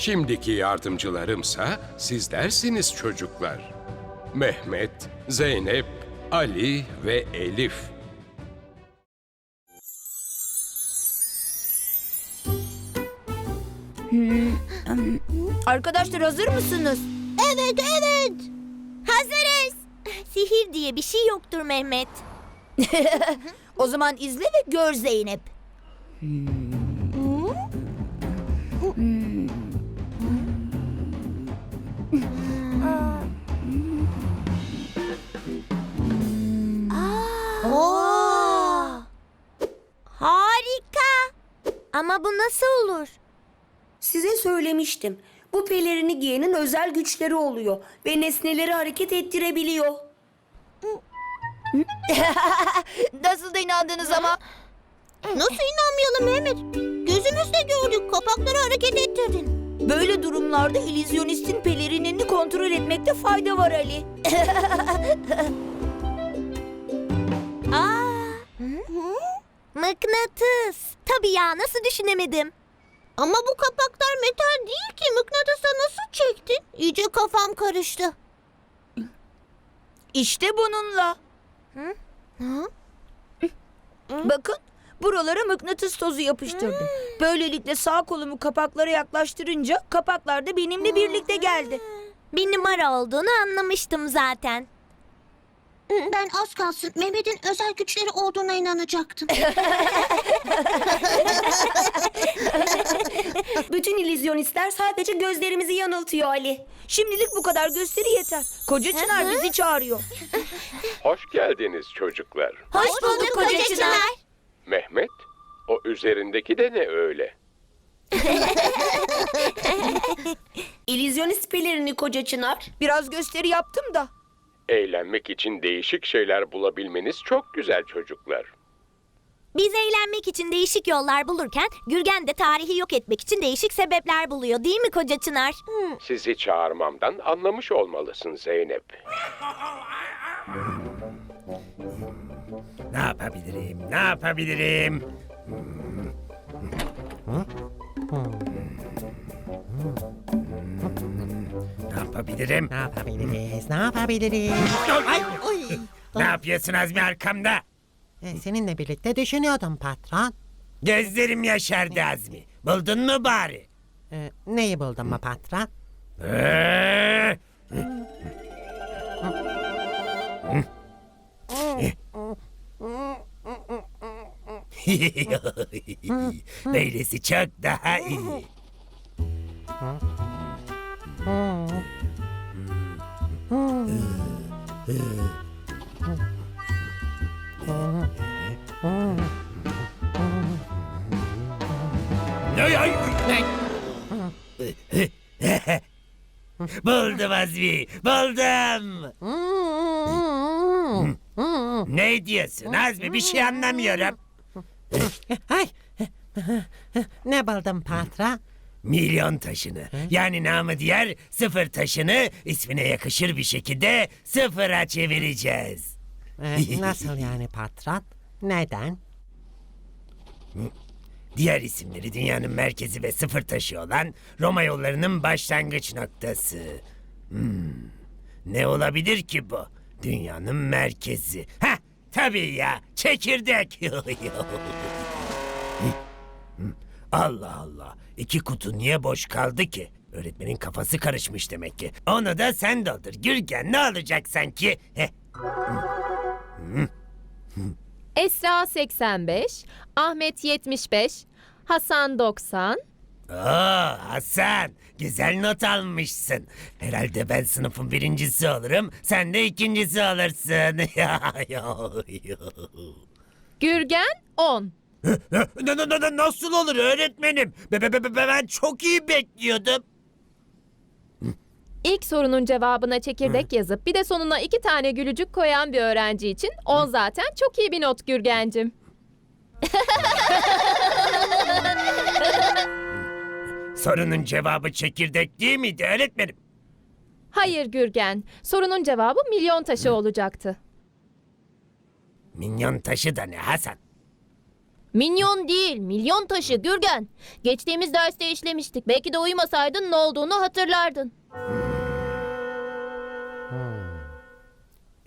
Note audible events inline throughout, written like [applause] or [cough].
Şimdiki yardımcılarımsa sizlersiniz çocuklar. Mehmet, Zeynep, Ali ve Elif. Arkadaşlar hazır mısınız? Evet evet. Hazırız. Sihir diye bir şey yoktur Mehmet. [laughs] O zaman izle ve gör Zeynep. Oo. Ama bu nasıl olur? Size söylemiştim. Bu pelerini giyenin özel güçleri oluyor ve nesneleri hareket ettirebiliyor. [laughs] Nasıl da inandınız ama? Nasıl inanmayalım Mehmet? Gözümüzle gördük. Kapakları hareket ettirdin. Böyle durumlarda illüzyonistin pelerinini kontrol etmekte fayda var Ali. [laughs] Mıknatıs. Tabii ya nasıl düşünemedim. Ama bu kapaklar metal değil ki. Mıknatısa nasıl çektin? İyice kafam karıştı. İşte bununla. Hı? Bakın buralara mıknatıs tozu yapıştırdım. Böylelikle sağ kolumu kapaklara yaklaştırınca kapaklar da benimle birlikte geldi. Bir numara olduğunu anlamıştım zaten. Ben az kalsın Mehmet'in özel güçleri olduğuna inanacaktım. [laughs] Bütün illüzyonistler sadece gözlerimizi yanıltıyor Ali. Şimdilik bu kadar gösteri yeter. Koca Çınar bizi çağırıyor. Hoş geldiniz çocuklar. Hoş bulduk Koca Çınar. Mehmet, o üzerindeki de ne öyle? [laughs] İllüzyonist pelerini koca çınar. Biraz gösteri yaptım da. Eğlenmek için değişik şeyler bulabilmeniz çok güzel çocuklar. Biz eğlenmek için değişik yollar bulurken Gürgen de tarihi yok etmek için değişik sebepler buluyor değil mi Koca Çınar? Sizi çağırmamdan anlamış olmalısın Zeynep. Ne yapabilirim? Ne yapabilirim? Yapabilirim? Ne yapabiliriz? Ne yapabiliriz? Ay, oy. Ne yapıyorsun Azmi arkamda? E, Seninle birlikte düşünüyordum patron. Gözlerim yaşardı Azmi. Buldun mu bari? E, neyi buldun mu patron? Ee, [laughs] Böylesi çok daha iyi. [laughs] Ay, ay, ay. Buldum Azmi, buldum. Ne diyorsun Azmi? Bir şey anlamıyorum. Ay. ne buldun patron? Milyon taşını, yani namı diğer sıfır taşını ismine yakışır bir şekilde sıfıra çevireceğiz. E, [laughs] nasıl yani patron? Neden? Diğer isimleri dünyanın merkezi ve sıfır taşı olan Roma yollarının başlangıç noktası. Hmm, Ne olabilir ki bu? Dünyanın merkezi. Ha, tabii ya, çekirdek. [laughs] Allah Allah, iki kutu niye boş kaldı ki? Öğretmenin kafası karışmış demek ki. Onu da sen doldur. Gürgen ne olacak sanki? Heh. Esra 85, Ahmet 75, Hasan 90, Oo Hasan, güzel not almışsın. Herhalde ben sınıfın birincisi olurum, sen de ikincisi olursun. [laughs] Gürgen 10. Na- Nasıl olur öğretmenim? Be- be- be- be- Ben çok iyi bekliyordum. İlk sorunun cevabına çekirdek yazıp bir de sonuna iki tane gülücük koyan bir öğrenci için 10 zaten çok iyi bir not Gürgencim. Sorunun cevabı çekirdek değil miydi öğretmenim? Hayır Gürgen, sorunun cevabı milyon taşı olacaktı. Minyon taşı da ne Hasan? Minyon değil, milyon taşı Gürgen. Geçtiğimiz derste işlemiştik. Belki de uyumasaydın ne olduğunu hatırlardın.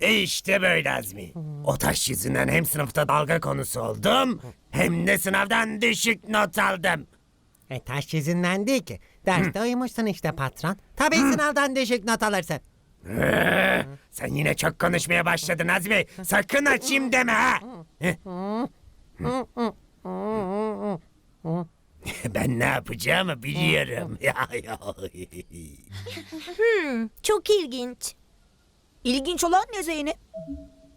E işte böyle Azmi. O taş yüzünden hem sınıfta dalga konusu oldum hem de sınavdan düşük not aldım. E taş yüzünden değil ki. Derste uyumuşsun işte patron. Tabii sınavdan düşük not alırsın. Ee, sen yine çok konuşmaya başladın Azmi. Sakın açayım deme ha. Heh. [laughs] ben ne yapacağımı biliyorum. [laughs] Çok ilginç. İlginç olan ne Zeynep?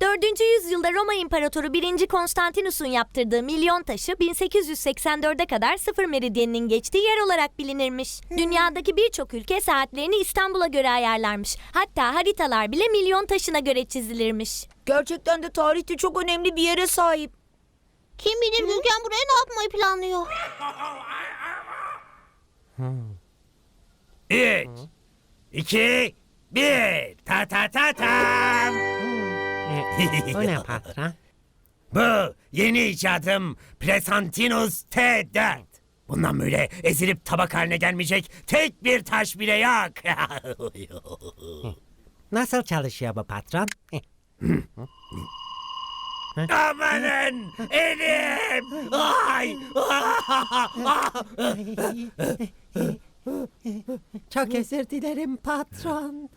4. yüzyılda Roma İmparatoru 1. Konstantinus'un yaptırdığı milyon taşı 1884'e kadar sıfır meridyeninin geçtiği yer olarak bilinirmiş. Dünyadaki birçok ülke saatlerini İstanbul'a göre ayarlarmış. Hatta haritalar bile milyon taşına göre çizilirmiş. Gerçekten de tarihte çok önemli bir yere sahip. Kim bilir Gürgen buraya ne yapmayı planlıyor? Üç, iki, bir. Ta ta ta tam. O ne [laughs] patron? Bu yeni icadım Presantinus T4. Bundan böyle ezilip tabak haline gelmeyecek tek bir taş bile yok. [laughs] Nasıl çalışıyor bu patron? Amanın elim! Ay! [laughs] Çok özür dilerim patron.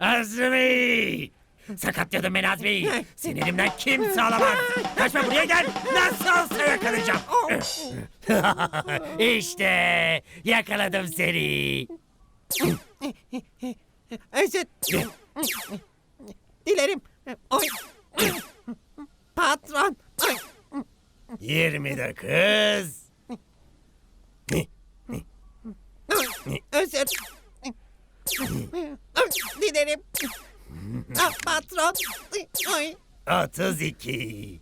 Azmi! Sakatlıyordun beni Azmi. Seni elimden kimse alamaz. Kaçma buraya gel. Nasıl olsa yakalayacağım. [laughs] işte yakaladım seni. Özür dilerim. Oy. Patron. Oy. 29. Özür dilerim. Ah, patron. Oy. 32.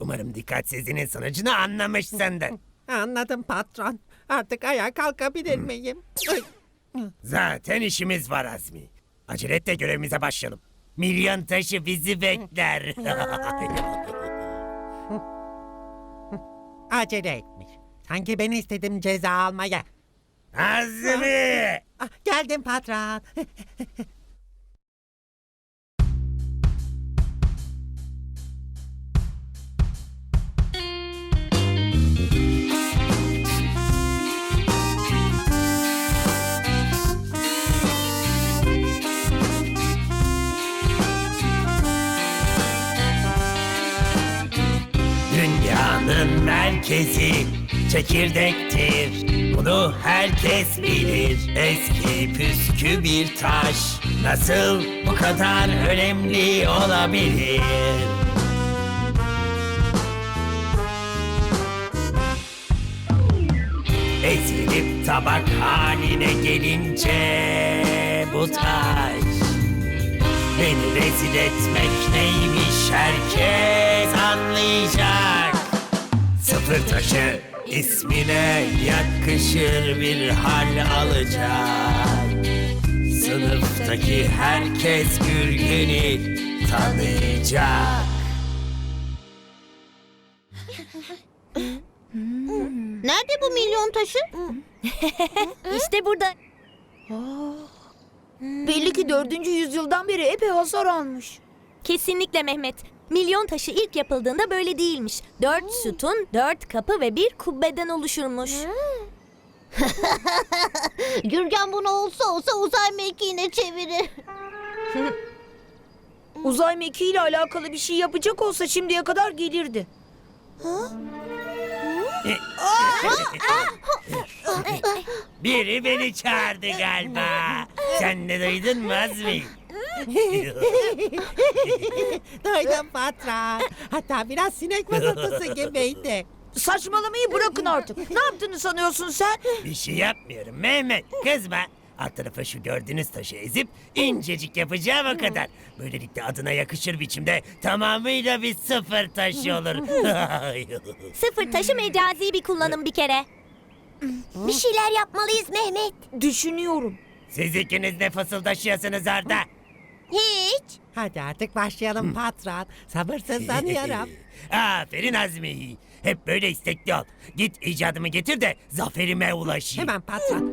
Umarım dikkatsizliğinin sonucunu anlamışsındır. Anladım patron. Artık ayağa kalkabilir miyim? Zaten işimiz var Azmi. Acele et de görevimize başlayalım. Milyon taşı bizi bekler. [laughs] Acele etmiş. Sanki ben istedim ceza almaya. Azmi! Ah, geldim patron. [laughs] merkezi çekirdektir. Bunu herkes bilir. Eski püskü bir taş nasıl bu kadar önemli olabilir? Ezilip tabak haline gelince bu taş Beni rezil etmek neymiş herkes anlayacak Sıfır taşı ismine yakışır bir hal alacak Sınıftaki herkes Gürgen'i tanıyacak Nerede bu milyon taşı? işte burada. Belli ki 4. yüzyıldan beri epey hasar almış. Kesinlikle Mehmet. Milyon taşı ilk yapıldığında böyle değilmiş. Dört sütun, dört kapı ve bir kubbeden oluşurmuş. [laughs] Gürgen bunu olsa olsa uzay mekiğine çevirir. [laughs] Uzay mekiğiyle alakalı bir şey yapacak olsa şimdiye kadar gelirdi. Biri beni çağırdı galiba Sen de duydun mu Azmi? Duydum patron. Hatta biraz sinek vızıltısı gibiydi. Saçmalamayı bırakın artık. Ne yaptığını sanıyorsun sen? Bir şey yapmıyorum Mehmet kızma. Alt tarafa şu gördüğünüz taşı ezip incecik yapacağım o kadar. Böylelikle adına yakışır biçimde tamamıyla bir sıfır taşı olur. [laughs] Sıfır taşı mecazi bir kullanım bir kere. Bir şeyler yapmalıyız Mehmet. Düşünüyorum. Siz ikiniz ne fısıldaşıyorsunuz orada? Hiç. Hadi artık başlayalım patron. Sabırsızlanıyorum. [laughs] Aferin Azmi. Hep böyle istekli ol. Git icadımı getir de zaferime ulaşayım. Hemen patron.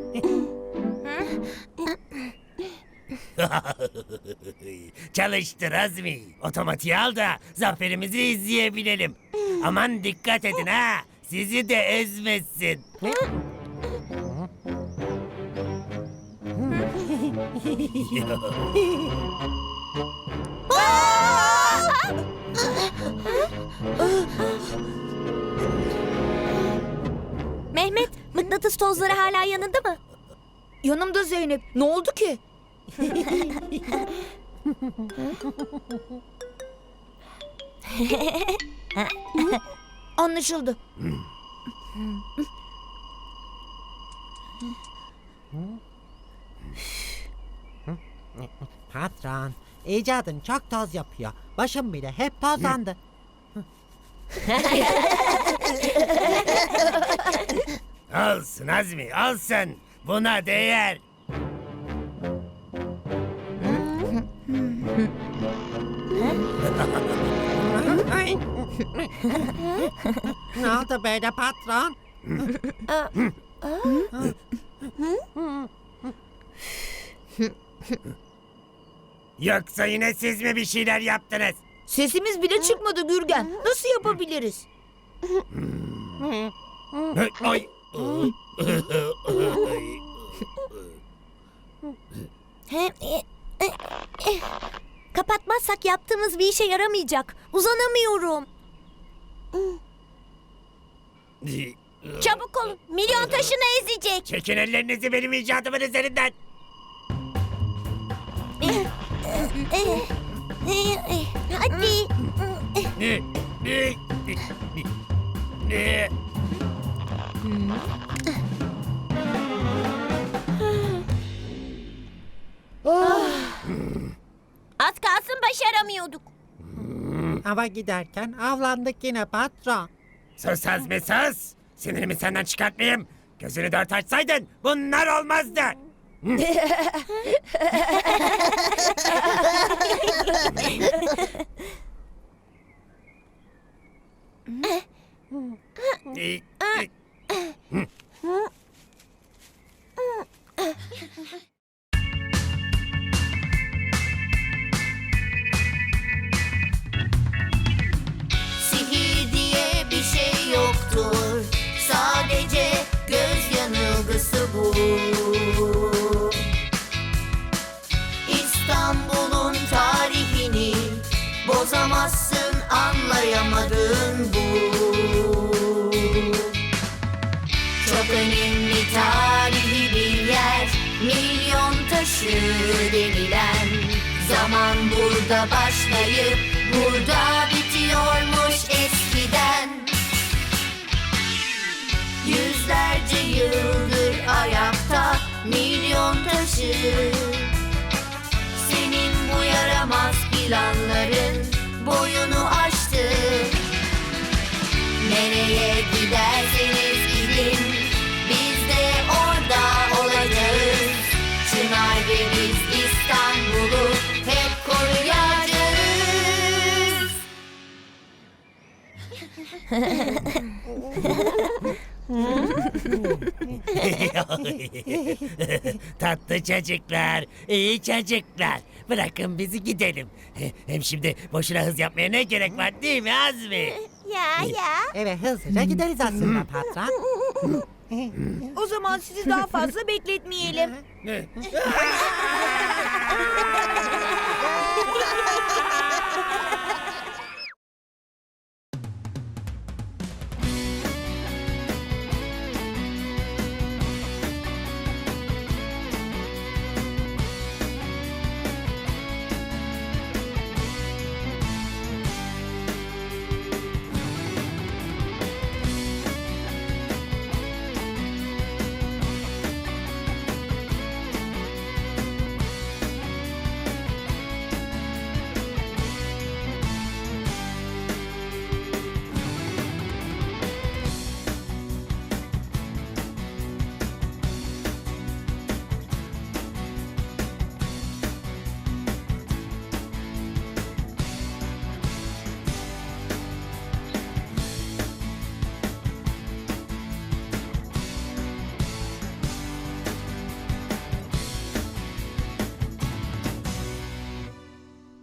[laughs] Çalıştır Azmi. Otomatiği al da zaferimizi izleyebilelim. Aman dikkat edin ha. Sizi de ezmesin. [laughs] Mehmet, mıknatıs tozları hala yanında mı? Yanımda Zeynep. Ne oldu ki? [laughs] Anlaşıldı. Patron, icadın çok toz yapıyor. Başım bile hep tozlandı. [laughs] Alsın Azmi alsın. Buna değer. ne oldu böyle patron? [laughs] Yoksa yine siz mi bir şeyler yaptınız? Sesimiz bile çıkmadı Gürgen. Nasıl yapabiliriz? Ay. Kapatmazsak yaptığımız bir işe yaramayacak. Uzanamıyorum. Çabuk olun. Milyon taşını ezecek. Çekin ellerinizi benim icadımın üzerinden. Hadi. Az kalsın başaramıyorduk. Ava giderken avlandık yine patron. Sus Azmi sus. Sinirimi senden çıkartmayayım. Gözünü dört açsaydın bunlar olmazdı. Sihir Taşı denilen Zaman burada başlayıp Burada bitiyormuş eskiden. Yüzlerce yıldır ayakta Milyon taşı. Senin bu yaramaz planların Boyunu aştı. Nereye giderseniz [laughs] Tatlı çocuklar, iyi çocuklar. Bırakın bizi gidelim. Hem şimdi boşuna hız yapmaya ne gerek var değil mi Azmi? Ya ya. Evet hızlıca gideriz aslında patron. [laughs] O zaman sizi daha fazla bekletmeyelim. [laughs]